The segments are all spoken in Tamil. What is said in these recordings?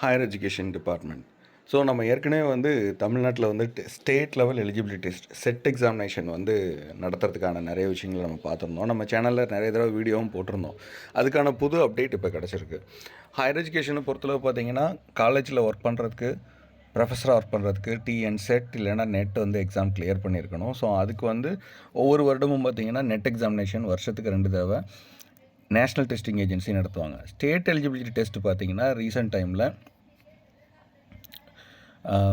ஹையர் எஜுகேஷன் டிபார்ட்மெண்ட் ஸோ நம்ம ஏற்கனவே வந்து தமிழ்நாட்டில் வந்து state level eligibility test SET examination வந்து நடத்துறதுக்கான நிறைய விஷயங்களை நம்ம பார்த்துருந்தோம். நம்ம சேனலில் நிறைய தடவை வீடியோவும் போட்டிருந்தோம். அதுக்கான புது அப்டேட் இப்போ கிடச்சிருக்கு. ஹையர் எஜுகேஷனை பொறுத்தளவு பார்த்தீங்கன்னா காலேஜில் ஒர்க் பண்ணுறதுக்கு ப்ரொஃபஸராக ஒர்க் பண்ணுறதுக்கு டிஎன் செட் இல்லைன்னா நெட் வந்து எக்ஸாம் கிளியர் பண்ணியிருக்கணும். ஸோ அதுக்கு வந்து ஒவ்வொரு வருடமும் பார்த்தீங்கன்னா நெட் எக்ஸாமினேஷன் வருஷத்துக்கு ரெண்டு தடவை. நேஷ்னல் டெஸ்டிங் ஏஜென்சி நடத்துவாங்க. ஸ்டேட் எலிஜிபிலிட்டி டெஸ்ட் பார்த்தீங்கன்னா ரீசெண்ட் டைமில்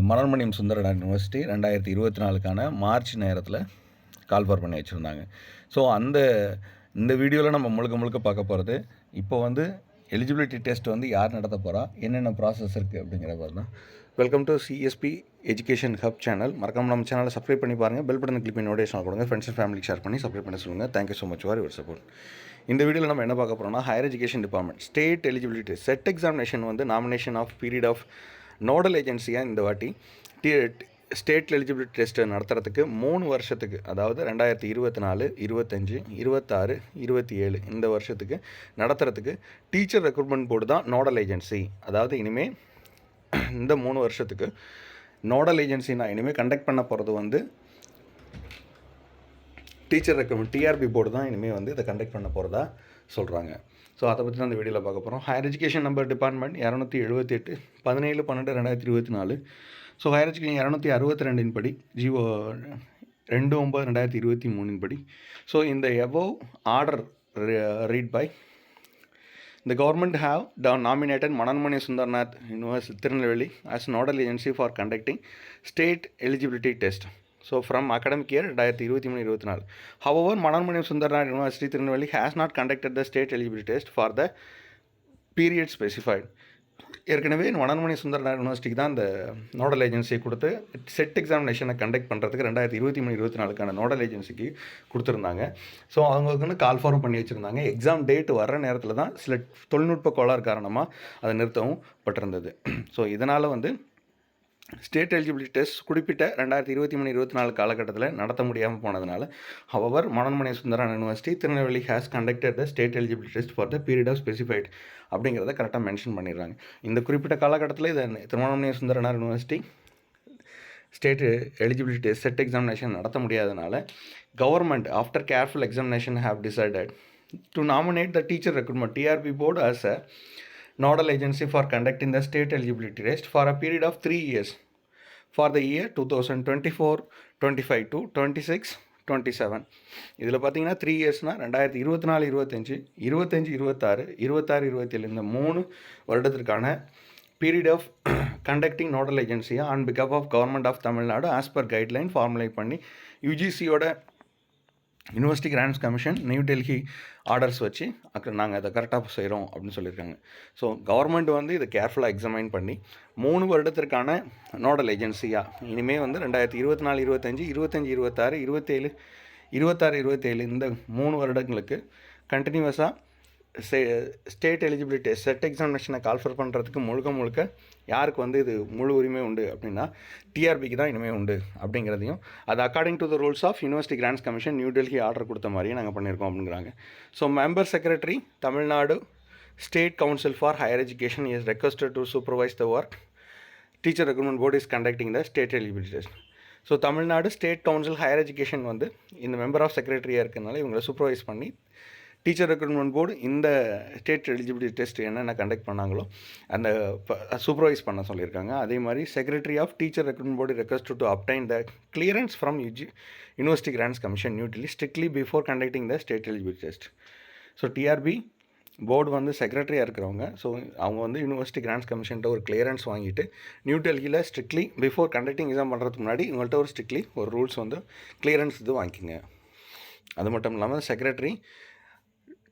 மனோன்மணியம் சுந்தரநாத் யூனிவர்சிட்டி ரெண்டாயிரத்தி இருபத்தி நாலுக்கான மார்ச் நேரத்தில் கால் ஃபார் பண்ணி வச்சுருந்தாங்க. ஸோ அந்த இந்த வீடியோவில் நம்ம முழுக்க முழுக்க பார்க்க போகிறது இப்போ வந்து எலிஜிபிலிட்டி டெஸ்ட் வந்து யார் நடத்த போகிறா என்னென்ன ப்ராசஸ் இருக்குது அப்படிங்கிற மாதிரி தான். Welcome to CSB education hub channel மறக்காம நம்ம சேனலை சப்ஸ்கிரைப் பண்ணி பாருங்கள் பெல் பட்டன் கிளிக் பண்ணி நோட்டிஃபிகேஷன் கொடுங்க. ஃப்ரெண்ட்ஸ் அண்ட் ஃபேமிலி ஷேர் பண்ணி சப்ஸ்கிரைப் பண்ண சொல்லுங்கள் thank you so much for your support இந்த வீடியோவில் நம்ம என்ன பார்க்க போகிறோம்னா higher education department state eligibility SET examination வந்து nomination of period of nodal ஏஜென்சியாக இந்த வாட்டி. டி ஸ்டேட் எலிஜிபிலிட்டி டெஸ்ட்டை நடத்துறதுக்கு மூணு வருஷத்துக்கு அதாவது ரெண்டாயிரத்தி இருபத்தி நாலு இருபத்தஞ்சி இருபத்தாறு இருபத்தி ஏழு இந்த வருஷத்துக்கு நடத்துறதுக்கு டீச்சர் ரெக்ரூட்மெண்ட் போர்டு தான் நோடல் ஏஜென்சி அதாவது இனிமேல் இந்த மூணு வருஷத்துக்கு நோடல் ஏஜென்சி நான் இனிமேல் கண்டக்ட் பண்ண போகிறது வந்து டீச்சர் ரெக்கமெண்ட் டிஆர்பி போர்டு தான் இனிமேல் வந்து இதை கண்டக்ட் பண்ண போகிறதா சொல்கிறாங்க ஸோ அதை பற்றி தான் அந்த வீடியோவில் பார்க்க போகிறோம் ஹையர் எஜுகேஷன் நம்பர் டிபார்ட்மெண்ட் இரநூத்தி எழுபத்தி எட்டு பதினேழு பன்னெண்டு ரெண்டாயிரத்தி இருபத்தி நாலு. ஸோ ஹையர் எஜுகேஷன் இரநூத்தி அறுபத்தி ரெண்டின் படி ஜிஓ ரெண்டு ஒம்பது ரெண்டாயிரத்தி இருபத்தி மூணின் படி. ஸோ இந்த above order read by The government have ட nominated Mananmani Sundarnath University Tirunelveli as nodal agency for conducting state eligibility test. So from academic year 2023-24. However, Mananmani Sundarnath university Tirunelveli has not conducted the state eligibility test for the period specified ஏற்கனவே வனன்மணி சுந்தரநாத் யூனிவர்சிட்டிக்கு தான் அந்த நோடல் ஏஜென்சியை கொடுத்து செட் எக்ஸாமினேஷனை கண்டக்ட் பண்ணுறதுக்கு ரெண்டாயிரத்தி இருபத்தி மூணு இருபத்தி நாலுக்கான நோடல் ஏஜென்சிக்கு கொடுத்துருந்தாங்க. ஸோ அவங்களுக்குன்னு கால் ஃபார்ம் பண்ணி வச்சுருந்தாங்க. எக்ஸாம் டேட் வர்ற நேரத்தில் தான் சில தொழில்நுட்ப கோளாறு காரணமாக அதை நிறுத்தவும் பட்டிருந்தது. ஸோ இதனால் வந்து ஸ்டேட் எலிஜிபிலிட்டி டெஸ்ட் குறிப்பிட்ட ரெண்டாயிரத்தி இருபத்தி மூணு இருபத்தி நாலு காலகட்டத்தில் நடத்த முடியாமல் போனதுனால our Manonmani Sundaran university Tirunelveli has conducted the state eligibility test for the period of specified அப்படிங்கிறத கரெக்டாக மென்ஷன் பண்ணிடுறாங்க. இந்த குறிப்பிட்ட காலகட்டத்தில் இதை Thirumanamani Sundaranar university state eligibility test SET examination நடத்த முடியாதனால government after careful examination have decided to nominate the teacher recruitment TRB board as a nodal agency for conducting the state eligibility test for a period of three years. For the year 2024 25 to 26 twenty seven இதில் பார்த்தீங்கன்னா த்ரீ இயர்ஸ்னால் ரெண்டாயிரத்தி இருபத்தி நாலு இருபத்தஞ்சி இருபத்தஞ்சி இருபத்தாறு இருபத்தாறு இருபத்தேழு இந்த மூணு வருடத்திற்கான பீரியட் ஆஃப் கண்டக்டிங் நோடல் ஏஜென்சியாக on பிகாப் of government of Tamil Nadu as per guideline formulate பண்ணி யூஜிசியோட university grants commission new Delhi orders வச்சு அக்க நாங்கள் அதை கரெக்டாக செய்கிறோம் அப்படின்னு சொல்லியிருக்காங்க. ஸோ கவர்மெண்ட் வந்து இதை கேர்ஃபுல்லாக எக்ஸாமைன் பண்ணி மூணு வருடத்திற்கான நோடல் ஏஜென்சியாக இனிமேல் வந்து ரெண்டாயிரத்தி இருபத்தி நாலு இருபத்தஞ்சி இருபத்தஞ்சி இருபத்தாறு இருபத்தேழு இருபத்தாறு இருபத்தேழு இந்த மூணு வருடங்களுக்கு கண்டினியூவஸாக ஸ்டேட் எலிஜிபிலிட்டி செட் எக்ஸாமினேஷனை கால்ஃபர் பண்ணுறதுக்கு முழுக்க முழுக்க யாருக்கு வந்து இது முழு உரிமை உண்டு அப்படின்னா டிஆர்பிக்கு தான் இனிமேல் உண்டு அப்படிங்கிறதையும். அது according to the rules of university grants commission new Delhi order கொடுத்த மாதிரியே நாங்கள் பண்ணியிருக்கோம் அப்படிங்கிறாங்க. So member secretary Tamil Nadu state council for higher education is requested to supervise the work teacher recruitment board is conducting the state eligibility test so Tamil Nadu state council higher education வந்து இந்த மெம்பர் ஆஃப் செக்ரட்டரியாக இருக்கிறதுனால இவங்களை சூப்பர்வைஸ் பண்ணி டீச்சர் ரெக்ரூட்மெண்ட் போர்டு இந்த ஸ்டேட் எலிஜிபிலிட்டி டெஸ்ட் என்னென்ன கண்டக்ட் பண்ணாங்களோ அந்த சூப்பர்வைஸ் பண்ண சொல்லியிருக்காங்க. அதே மாதிரி secretary of teacher recruitment board request to obtain the clearance from UG university grants commission new Delhi strictly before conducting the state eligibility test so TRB board வந்து செக்ரட்டரியாக இருக்கிறவங்க. ஸோ அவங்க வந்து யூனிவர்சிட்டி கிராண்ட்ஸ் கமிஷன்ட்ட ஒரு கிளியரன்ஸ் வாங்கிட்டு நியூ டெல்லியில் ஸ்ட்ரிக்ட்லி பிஃபோர் கண்டக்டிங் எக்ஸாம் பண்ணுறதுக்கு முன்னாடி உங்கள்கிட்ட ஒரு ஸ்ட்ரிக்ட்லி ஒரு ரூல்ஸ் வந்து கிளியரன்ஸ் இது வாங்கிக்கோங்க அது மட்டும் இல்லாமல் secretary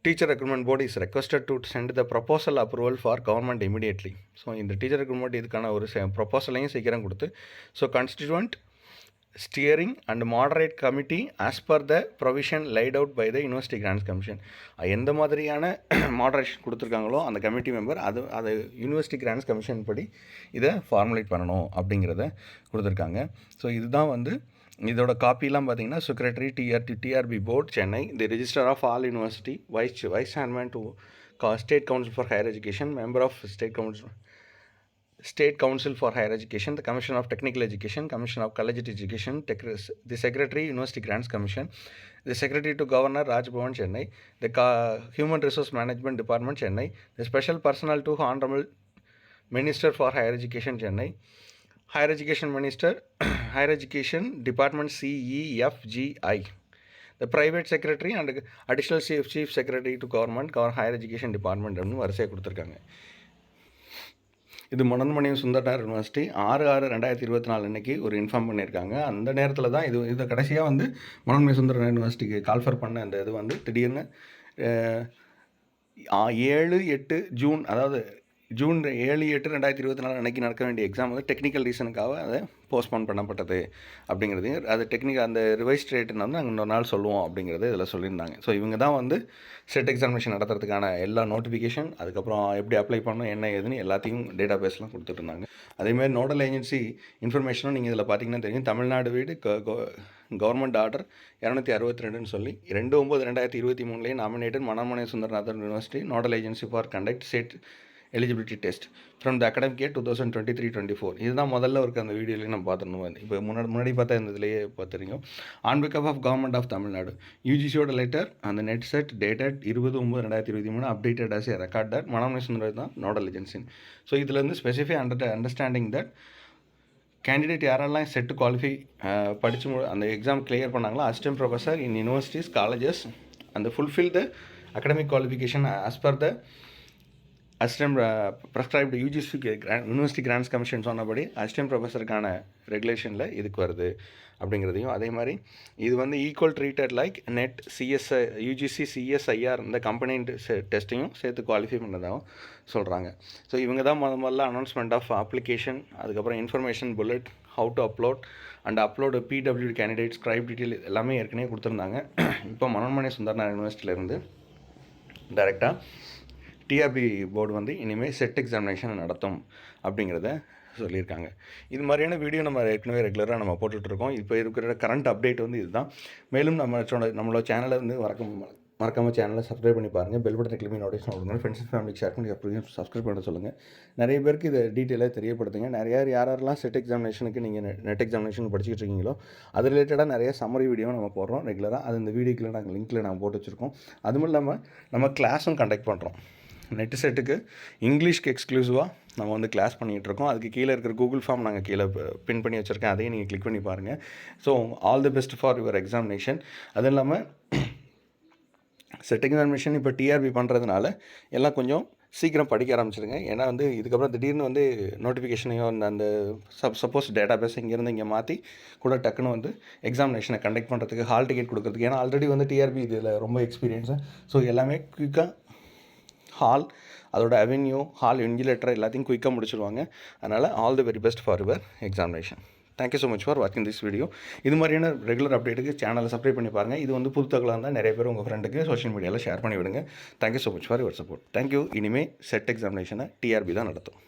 teacher recruitment board is requested to send the proposal approval for government immediately so இந்த டீச்சர் ரெக்ரூட்மெண்ட் இதுக்கான ஒரு ப்ரொப்போசலையும் சீக்கிரம் கொடுத்து so constituent steering and moderate committee as per the provision laid out by the university grants commission எந்த மாதிரியான மாடரேஷன் கொடுத்துருக்காங்களோ அந்த கமிட்டி மெம்பர் அது அது யூனிவர்சிட்டி கிராண்ட்ஸ் கமிஷன் படி இதை ஃபார்முலேட் பண்ணணும் அப்படிங்கிறத கொடுத்துருக்காங்க. ஸோ இதுதான் வந்து இதோட காப்பிலாம் பார்த்தீங்கன்னா secretary TRT TRB board Chennai the register of all university vice vice chairman to state council for higher education member of state council State Council for Higher Education, the Commission of Technical Education, Commission of Collegiate Education, Tech- the Secretary, University Grants Commission, the Secretary to Governor, Raj Bhavan, Chennai, the Ca- Human Resource Management Department, Chennai, the Special Personnel to Honorable Minister for Higher Education, Chennai, Higher Education Minister, Higher Education Department CEFGI CEFGI, the Private Secretary and Additional Chief Chief Secretary to Government, higher Higher Education Department அப்படின்னு வரிசையாக கொடுத்துருக்காங்க. இது மனோன்மணியம் சுந்தரனார் யூனிவர்சிட்டி ஆறு ஆறு ரெண்டாயிரத்தி இருபத்தி நாலு அன்னைக்கு ஒரு இன்ஃபார்ம் பண்ணியிருக்காங்க. அந்த நேரத்தில் தான் இது இது கடைசியாக வந்து மனோன்மணி சுந்தரனார் யூனிவர்சிட்டிக்கு கால்ஃபர் பண்ண அந்த இது வந்து திடீர்னு ஏழு எட்டு ஜூன் அதாவது ஜூன் ஏழு எட்டு ரெண்டாயிரத்தி இருபத்தி நாலு அன்னைக்கு நடக்க வேண்டிய எக்ஸாம் வந்து டெக்னிக்கல் ரீசனுக்காக அதை போஸ்ட்போன் பண்ணப்பட்டது அப்படிங்கிறது அது டெக்னிக்கல் அந்த ரிவைஸ்ட் ரேட்டுன்னு வந்து நாங்கள் இன்னொரு நாள் சொல்லுவோம் அப்படிங்கிறது இதில் சொல்லியிருந்தாங்க. ஸோ இவங்க தான் வந்து செட் எக்ஸாமினேஷன் நடத்துறதுக்கான எல்லா நோட்டிஃபிகேஷன் அதுக்கப்புறம் எப்படி அப்ளை பண்ணணும் என்ன ஏதுன்னு எல்லாத்தையும் டேட்டா பேஸ்லாம் கொடுத்துட்டு இருந்தாங்க. அதேமாதிரி நோடல் ஏஜென்சி இன்ஃபர்மேஷனும் நீங்கள் இதில் பார்த்தீங்கன்னா தெரியும். தமிழ்நாடு வீடு கவர்மெண்ட் ஆர்டர் இரநூத்தி அறுபத்தி ரெண்டுன்னு சொல்லி ரெண்டு ஒம்பது ரெண்டாயிரத்தி இருபத்தி மூணுலேயே nominated Manonmani Sundaranathan university nodal agency for conduct state eligibility test from the academic year two thousand twenty three twenty four இதுதான் முதல்ல இருக்க அந்த வீடியோலேயே நம்ம பார்த்துருந்தோம் இப்போ முன்னாடி முன்னாடி பார்த்தா இந்த இதுலேயே பார்த்துருக்கோம் ஆன் பிகாப் ஆஃப் கவர்மெண்ட் ஆஃப் தமிழ்நாடு யூஜிசியோட லெட்டர் அந்த நெட் செட் டேட்டட் இருபது ஒம்பது ரெண்டாயிரத்தி இருபத்தி மூணு updated as a record Manomani Sundaram தான் நோடல் ஏஜென்சின் ஸோ இதில் இருந்து specify under understanding that candidate யாரெல்லாம் செட்டு குவாலிஃபை படித்து மு அந்த எக்ஸாம் கிளியர் பண்ணாங்களோ assistant professor in universities colleges அந்த fulfil the academic qualification as per the assistant prescribed UGC university grants commission சொன்னபடி அசிஸ்டன்ட் ப்ரொஃபஸருக்கான ரெகுலேஷனில் இதுக்கு வருது அப்படிங்கிறதையும் அதே மாதிரி இது வந்து equal treated like NET CSI UGC CSIR இந்த கம்பெனி டெஸ்ட்டையும் சேர்த்து குவாலிஃபை பண்ணதாகவும் சொல்கிறாங்க ஸோ இவங்க தான் முத முதல்ல அனௌன்ஸ்மெண்ட் ஆஃப் அப்ளிகேஷன் அதுக்கப்புறம் information bullet how to upload and upload P W candidate scribe detail எல்லாமே ஏற்கனவே கொடுத்துருந்தாங்க. இப்போ மனோன்மணி சுந்தரனார் யூனிவர்சிட்டியிலேருந்து டைரெக்டாக டிஆர்பி போர்டு வந்து இனிமேல் செட் எக்ஸாமினேஷன் நடத்தும் அப்படிங்கிறத சொல்லியிருக்காங்க. இது மாதிரியான வீடியோ நம்ம ஏற்கனவே ரெகுலராக நம்ம போட்டுட்ருக்கோம். இப்போ இருக்கிற கரண்ட் அப்டேட் வந்து இதுதான். மேலும் நம்ம நம்மளோட சேனலை வந்து மறக்க மறக்காமல் சேனலை சப்ஸ்கிரைப் பண்ணி பாருங்கள் பெல் பட்டன் கிளம்பி நோட்டிஃபிகேஷன் கொடுங்க ஃப்ரெண்ட்ஸ் அண்ட் ஃபேமிலிக்கு ஷேர் பண்ணி அப்படியும் சப்ஸ்கிரைப் பண்ண சொல்லுங்கள் நிறைய பேருக்கு இதை டீட்டெயிலாக தெரியப்படுத்துங்க. நிறைய யார் யாரெல்லாம் செட் எக்ஸாமினேஷனுக்கு நீங்கள் நெட் எக்ஸாமினேஷன் படிச்சுட்டு இருக்கீங்களோ அது ரிலேட்டடாக நிறைய சம்மரி வீடியோ நம்ம போடுறோம் ரெகுலராக அது இந்த வீடியோக்கில் நாங்கள் லிங்க்கில் நாங்கள் போட்டு வச்சுருக்கோம். அதுவும் இல்லாமல் நம்ம கிளாஸும் கண்டக்ட் பண்ணுறோம் நெட் செட்டுக்கு இங்கிலீஷ்க்கு எக்ஸ்க்ளூசிவாக நம்ம வந்து கிளாஸ் பண்ணிகிட்டு இருக்கோம் அதுக்கு கீழே இருக்கிற கூகுள் ஃபார்ம் நாங்கள் கீழே பின் பண்ணி வச்சுருக்கேன். அதையும் நீங்கள் கிளிக் பண்ணி பாருங்கள் so all the best for your examination அதுவும் இல்லாமல் செட் எக்ஸாமினேஷன் இப்போ டிஆர்பி பண்ணுறதுனால எல்லாம் கொஞ்சம் சீக்கிரம் படிக்க ஆரம்பிச்சிருங்க. ஏன்னா வந்து இதுக்கப்புறம் திடீர்னு வந்து நோட்டிஃபிகேஷனையோ அந்த அந்த சப் சப்போஸ் டேட்டா பேஸ் இங்கேருந்து இங்கே மாற்றி கூட டக்குன்னு வந்து எக்ஸாமினேஷனை கண்டக்ட் பண்ணுறதுக்கு ஹால் டிக்கெட் கொடுக்குறதுக்கு. ஏன்னா ஆல்ரெடி வந்து டிஆர்பி இதில் ரொம்ப எக்ஸ்பீரியன்ஸு ஸோ எல்லாமே குயிக்காக ஹால் அதோட அவென்யூ ஹால் இன்ஜிலேட்டர் எல்லாத்தையும் குயிக்காக முடிச்சிடுவாங்க அதனால் all the very best for your examination thank you so much for வாட்சிங் திஸ் வீடியோ இது மாதிரியான ரெகுலர் அப்டேட்டுக்கு சேனலை சப்ஸ்கிரைப் பண்ணி பாருங்கள் இது வந்து புது தகவலாக இருந்தால் நிறைய பேர் உங்கள் ஃப்ரெண்டுக்கு சோஷியல் மீடியாவில் ஷேர் பண்ணி விடுங்க thank you so much for your support thank you இனிமேல் செட் எக்ஸாமினேஷனை டிஆர்பி தான் நடத்தும்.